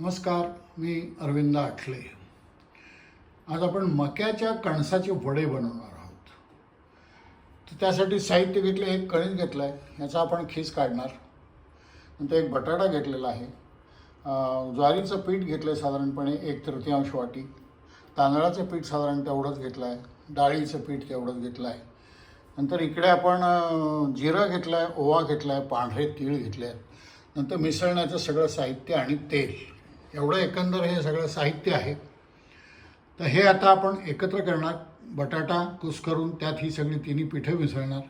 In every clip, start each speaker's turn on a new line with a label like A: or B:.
A: नमस्कार मी अरविंद आठले आज आपण मक्याच्या कणसाचे वडे बनवणार आहोत. तर त्यासाठी साहित्य घेतले एक कणीस घेतलं आहे ह्याचा आपण खीस काढणार. नंतर एक बटाटा घेतलेला आहे. ज्वारीचं पीठ घेतलं आहे साधारणपणे एक तृतीयांश वाटी. तांदळाचं पीठ साधारण तेवढंच घेतलं आहे डाळीचं पीठ तेवढंच घेतलं आहे नंतर इकडे आपण जिरं घेतलं आहे ओवा घेतला आहे पांढरे तीळ घेतले आहेत नंतर मिसळण्याचं सगळं साहित्य आणि तेल. एवढं एकंदर हे सगळं साहित्य आहे. तर हे आता आपण एकत्र करणार. बटाटा कुस करून त्यात ही सगळी तिन्ही पिठं मिसळणार.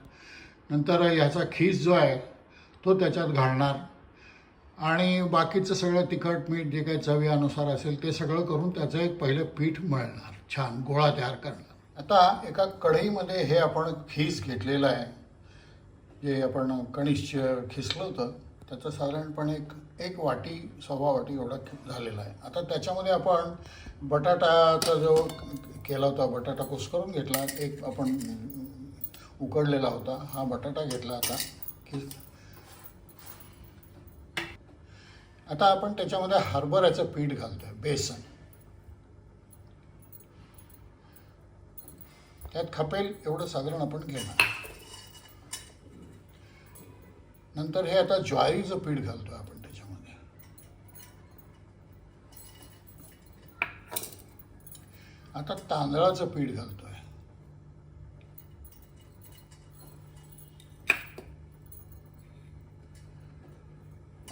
A: नंतर ह्याचा खीस जो आहे तो त्याच्यात घालणार. आणि बाकीचं सगळं तिखट मीठ जे काही चवीनुसार असेल ते सगळं करून त्याचं एक पहिलं पीठ मळणार. छान गोळा तयार करणार. आता एका कढईमध्ये हे आपण खीस घेतलेलं आहे. जे आपण कणिश खिसलं होतं त्याचं साधारणपणे एक एक वाटी सव्वा वाटी एवढा झालेला आहे. आता त्याच्यामध्ये आपण बटाटाचा जो केला होता बटाटा कुस करून घेतला एक आपण उकडलेला होता हा बटाटा घेतला आता. की आता आपण त्याच्यामध्ये हरभऱ्याचं पीठ घालतोय बेसन. त्यात खपेल एवढं साधारण आपण घेणार. नंतर हे आता ज्वारीचं पीठ घालतोय आपण त्याच्यामध्ये. आता तांदळाचं पीठ घालतोय.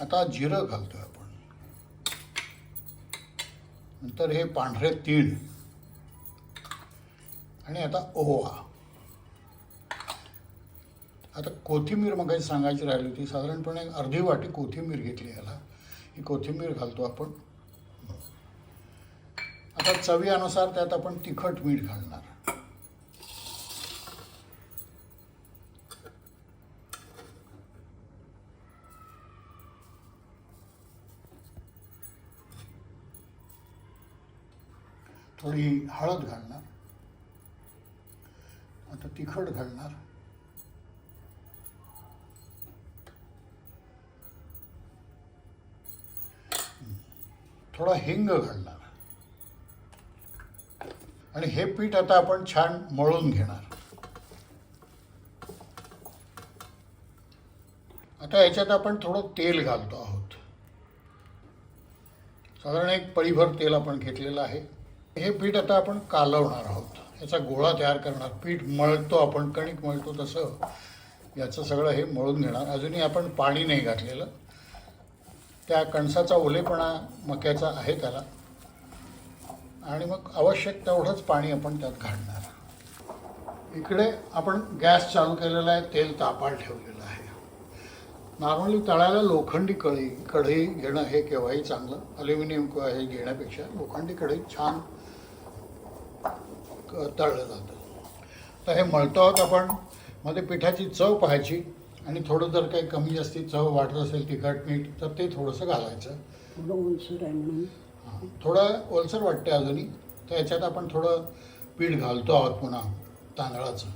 A: आता जिरं घालतोय आपण. नंतर हे पांढरे तीळ. आणि आता ओवा. आता कोथिंबीर मग सांगायची राहिली होती. साधारणपणे अर्धी वाटी कोथिंबीर घेतली याला. ही कोथिंबीर घालतो आपण. आता चवीनुसार त्यात आपण तिखट मीठ घालणार. थोडी हळद घालणार. आता तिखट घालणार. थोडा हिंग घालणार. आणि हे पीठ आता आपण छान मळून घेणार. आता याच्यात आपण थोडं तेल घालतो आहोत. साधारण एक पळीभर तेल आपण घेतलेलं आहे. हे पीठ आता आपण कालवणार आहोत. याचा गोळा तयार करणार. पीठ मळतो आपण कणिक मळतो तसं. याचं सगळं हे मळून घेणार. अजूनही आपण पाणी नाही घातलेलं. त्या कणसाचा ओलेपणा मक्याचा आहे त्याला. आणि मग आवश्यक तेवढंच पाणी आपण त्यात घालणार इकडे आपण गॅस चालू केलेला आहे तेल तापाल ठेवलेलं आहे. नॉर्मली तळायला लोखंडी कढई कढई घेणं हे केव्हाही चांगलं. अल्युमिनियम किंवा हे घेण्यापेक्षा लोखंडी कढई छान क- तळलं जातं. तर हे मळतो आहोत आपण. मध्ये पिठाची चव पाहायची. आणि थोडं जर काही कमी जास्ती चव वाटत असेल तिखट मीठ तर ते थोडंसं घालायचं.
B: थोडं ओलसर आहे म्हणून.
A: हां. थोडं ओलसर वाटते अजूनही. तर याच्यात आपण थोडं पीठ घालतो आहोत पुन्हा तांदळाचं.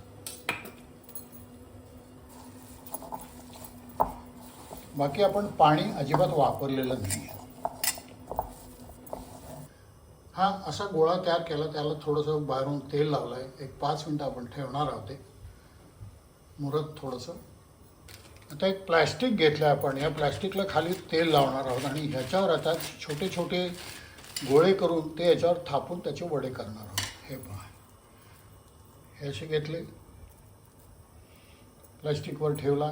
A: बाकी आपण पाणी अजिबात वापरलेलं नाही हा असा गोळा तयार केला त्याला थोडंसं बाहेरून तेल लावलं आहे एक पाच मिनटं आपण ठेवणार आहोत ते. मुरत थोडंसं. आता एक प्लॅस्टिक घेतलं आहे आपण. या प्लॅस्टिकला खाली तेल लावणार आहोत आणि ह्याच्यावर आता छोटे छोटे गोळे करून ते याच्यावर थापून त्याचे वडे करणार आहोत. हे पहा. हे असे घेतले. प्लॅस्टिकवर ठेवला.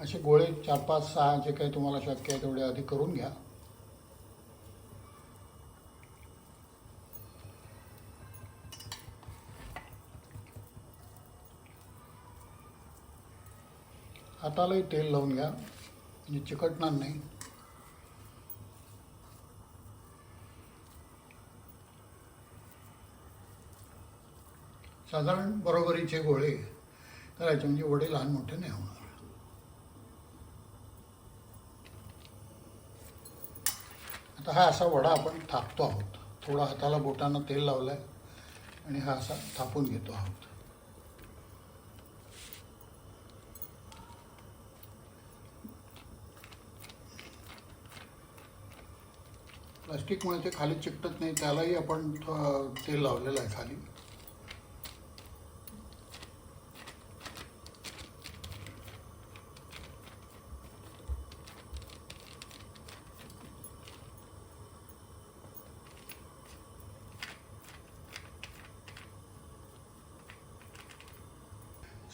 A: असे गोळे चार पाच सहा जे काही तुम्हाला शक्य आहे तेवढे आधी करून घ्या. हातालाही तेल लावून घ्या. म्हणजे चिकटणार नाही. साधारण बरोबरीचे गोळे करायचे म्हणजे वडे लहान मोठे नाही होणार. आता हा असा वडा आपण थापतो आहोत. थोडा हाताला बोटांना तेल लावलं आहे आणि हा असा थापून घेतो आहोत. प्लास्टिकमुळे ते खाली चिकटत नाही त्यालाही आपण तेल लावलेलं आहे खाली.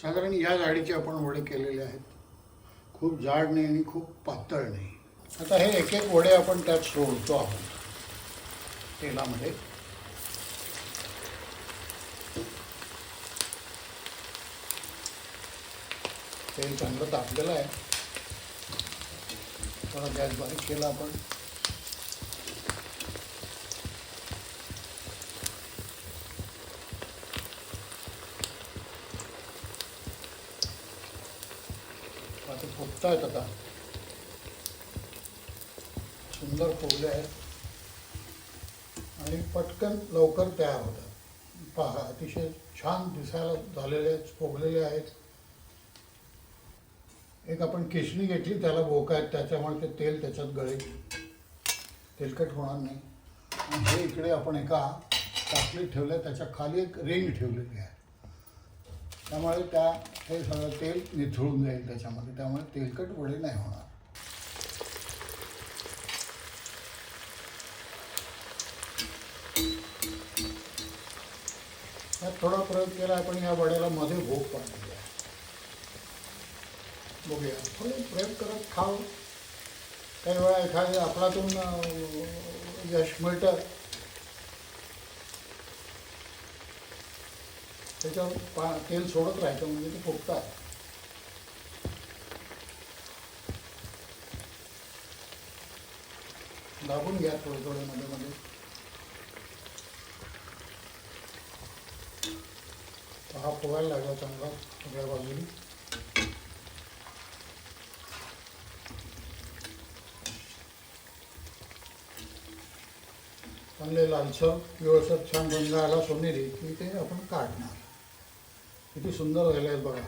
A: साधारण या जाडीचे आपण वडे केलेले आहेत खूप जाड नाही आणि खूप पातळ नाही. आता हे एक एक वडे आपण त्यात सोडतो आहोत. तेलामध्ये. तेल चांगलं तापलेलं आहे. थोडा गॅस बारीक केला आपण. आता फुगतायत आता. सुंदर फुगले आहेत. आणि पटकन लवकर तयार होतात. पहा अतिशय छान दिसायला झालेले आहेत फोगलेले आहेत. एक आपण किसणी घेतली त्याला बोका आहेत त्याच्यामुळे ते तेल त्याच्यात गळेल. तेलकट होणार नाही. आणि हे इकडे आपण एका टाकलीत ठेवलं त्याच्याखाली एक रिंग ठेवलेली आहे. त्यामुळे त्या हे सगळं तेल निथळून जाईल त्याच्यामध्ये त्यामुळे तेलकट वडे नाही होणार. यात थोडा प्रयोग केला आपण या वड्याला मध्ये भोग पाडलेली आहे बघूया. थोडे प्रयोग करत खाव काही वेळा एखाद्या आपलातून यश मिळतं. त्याच्यावर पा तेल सोडत राहायचं म्हणजे ते फुकतात दाबून घ्या थोडे थोडे मध्ये मध्ये. हा फुगायला लागला चांगला सगळ्या बाजूनी. चांगले लालसर पिवळसर छान रंग आला सोनेरी की ते आपण काढणार. किती सुंदर झाले आहेत बघा.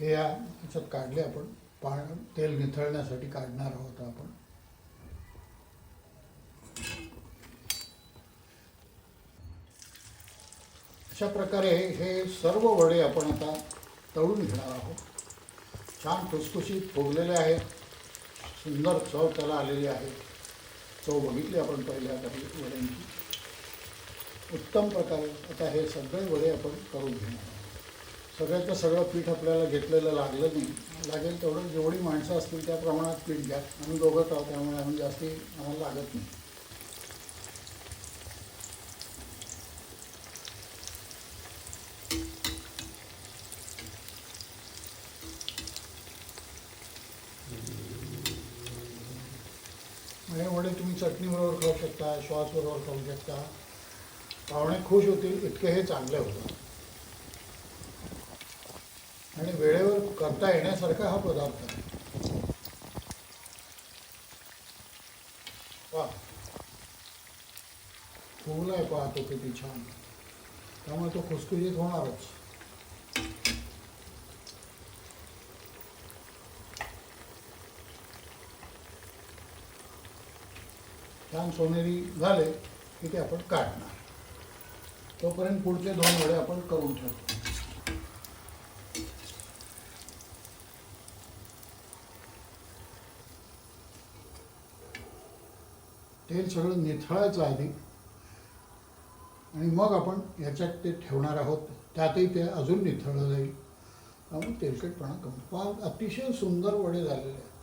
A: हे या ह्याच्यात काढले आपण पा तेल निथळण्यासाठी काढणार आहोत आपण. अशा प्रकारे हे सर्व वडे आपण आता तळून घेणार आहोत. छान खुसखुशीत फुगलेले आहेत. सुंदर चव त्याला आलेली आहे. चव बघितली आपण पहिल्या काही वड्यांची. उत्तम प्रकारे आता हे सगळे वडे आपण करून घेणार आहोत. सगळ्याचं सगळं पीठ आपल्याला घेतलेलं लागलं नाही. लागेल तेवढं जेवढी माणसं असतील त्या प्रमाणात पीठ घ्या. आम्ही दोघंच आहोत त्यामुळे आम्ही म्हणजे जास्ती आम्हाला लागत नाही. हे बरोबर चटणीबरोबर खाऊ शकता श्वासबरोबर खाऊ शकता. पाहुणे खुश होतील इतके हे चांगले होतं. आणि वेळेवर करता येण्यासारखा हा पदार्थ आहे. वा. फुगलाय पाहतो किती छान. त्यामुळे तो खुसखुशीत होणारच. काम सोनेरी झाले की ते आपण काढणार. तोपर्यंत पुढचे दोन वडे आपण करून ठेवतो. तेल सगळं निथळायचं आधी आणि मग आपण ह्याच्यात ते ठेवणार आहोत. त्यातही ते अजून निथळलं जाईल. त्यामुळे तेलकटपणा कमी. फार अतिशय सुंदर वडे झालेले आहेत.